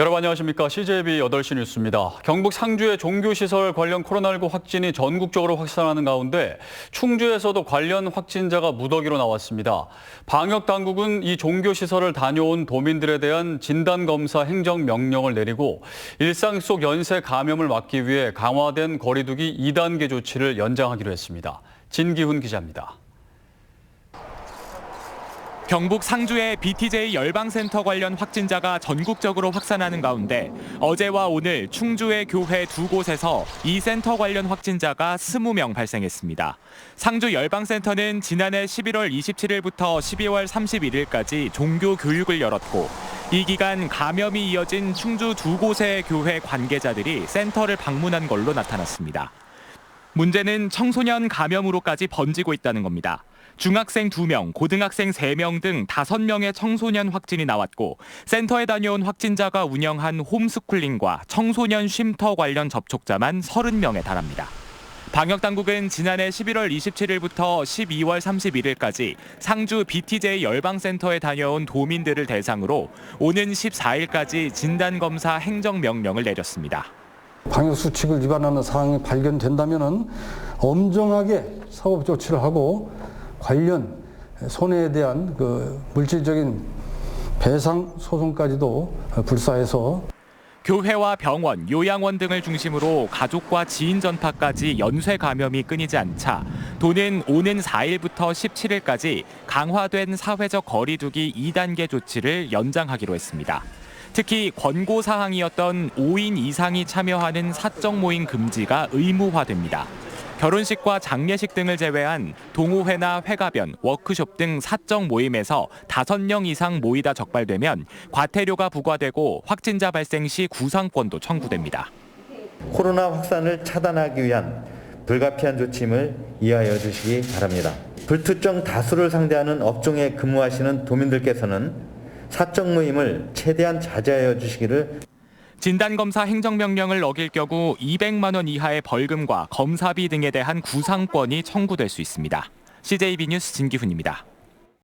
여러분 안녕하십니까. CJB 8시 뉴스입니다. 경북 상주의 종교시설 관련 코로나19 확진이 전국적으로 확산하는 가운데 충주에서도 관련 확진자가 무더기로 나왔습니다. 방역당국은 이 종교시설을 다녀온 도민들에 대한 진단검사 행정명령을 내리고 일상 속 연쇄 감염을 막기 위해 강화된 거리두기 2단계 조치를 연장하기로 했습니다. 진기훈 기자입니다. 경북 상주의 BTJ 열방센터 관련 확진자가 전국적으로 확산하는 가운데 어제와 오늘 충주의 교회 두 곳에서 이 센터 관련 확진자가 20명 발생했습니다. 상주 열방센터는 지난해 11월 27일부터 12월 31일까지 종교 교육을 열었고 이 기간 감염이 이어진 충주 두 곳의 교회 관계자들이 센터를 방문한 걸로 나타났습니다. 문제는 청소년 감염으로까지 번지고 있다는 겁니다. 중학생 2명, 고등학생 3명 등 5명의 청소년 확진이 나왔고 센터에 다녀온 확진자가 운영한 홈스쿨링과 청소년 쉼터 관련 접촉자만 30명에 달합니다. 방역당국은 지난해 11월 27일부터 12월 31일까지 상주 BTJ 열방센터에 다녀온 도민들을 대상으로 오는 14일까지 진단검사 행정명령을 내렸습니다. 방역 수칙을 위반하는 사항이 발견된다면 엄정하게 사법 조치를 하고 관련 손해에 대한 그 물질적인 배상 소송까지도 불사해서 교회와 병원, 요양원 등을 중심으로 가족과 지인 전파까지 연쇄 감염이 끊이지 않자 도는 오는 4일부터 17일까지 강화된 사회적 거리두기 2단계 조치를 연장하기로 했습니다. 특히 권고 사항이었던 5인 이상이 참여하는 사적 모임 금지가 의무화됩니다. 결혼식과 장례식 등을 제외한 동호회나 회가변, 워크숍 등 사적 모임에서 5명 이상 모이다 적발되면 과태료가 부과되고 확진자 발생 시 구상권도 청구됩니다. 코로나 확산을 차단하기 위한 불가피한 조치임을 이해하여 주시기 바랍니다. 불특정 다수를 상대하는 업종에 근무하시는 도민들께서는 사적 모임을 최대한 자제하여 주시기를 진단검사 행정명령을 어길 경우 200만 원 이하의 벌금과 검사비 등에 대한 구상권이 청구될 수 있습니다. CJB 뉴스 진기훈입니다.